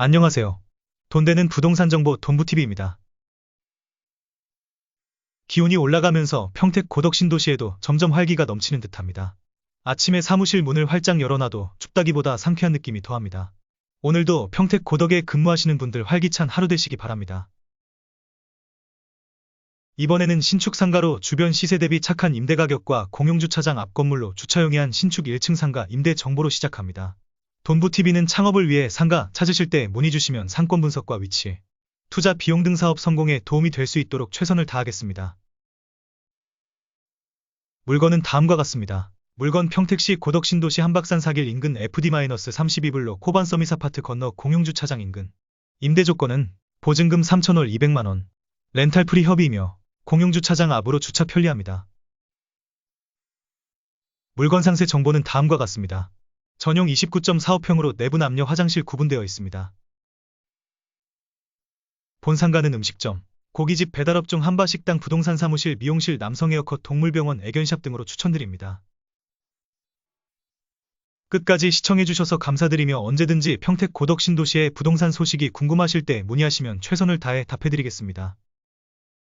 안녕하세요. 돈 되는 부동산 정보 돈부TV입니다. 기온이 올라가면서 평택 고덕 신도시에도 점점 활기가 넘치는 듯합니다. 아침에 사무실 문을 활짝 열어놔도 춥다기보다 상쾌한 느낌이 더합니다. 오늘도 평택 고덕에 근무하시는 분들 활기찬 하루 되시기 바랍니다. 이번에는 신축 상가로 주변 시세 대비 착한 임대 가격과 공용 주차장 앞 건물로 주차용이 한 신축 1층 상가 임대 정보로 시작합니다. 돈부TV는 창업을 위해 상가 찾으실 때 문의 주시면 상권 분석과 위치, 투자 비용 등 사업 성공에 도움이 될 수 있도록 최선을 다하겠습니다. 물건은 다음과 같습니다. 물건 평택시 고덕신도시 한박산 사길 인근 FD-32블록 코반 서밋 아파트 건너 공용주차장 인근. 임대 조건은 보증금 3천월 200만원, 렌탈 프리 협의이며 공용주차장 앞으로 주차 편리합니다. 물건 상세 정보는 다음과 같습니다. 전용 29.45평으로 내부 남녀 화장실 구분되어 있습니다. 본상가는 음식점, 고깃집 배달업 중 한바식당 부동산 사무실 미용실 남성 에어컷 동물병원 애견샵 등으로 추천드립니다. 끝까지 시청해주셔서 감사드리며 언제든지 평택 고덕 신도시의 부동산 소식이 궁금하실 때 문의하시면 최선을 다해 답해드리겠습니다.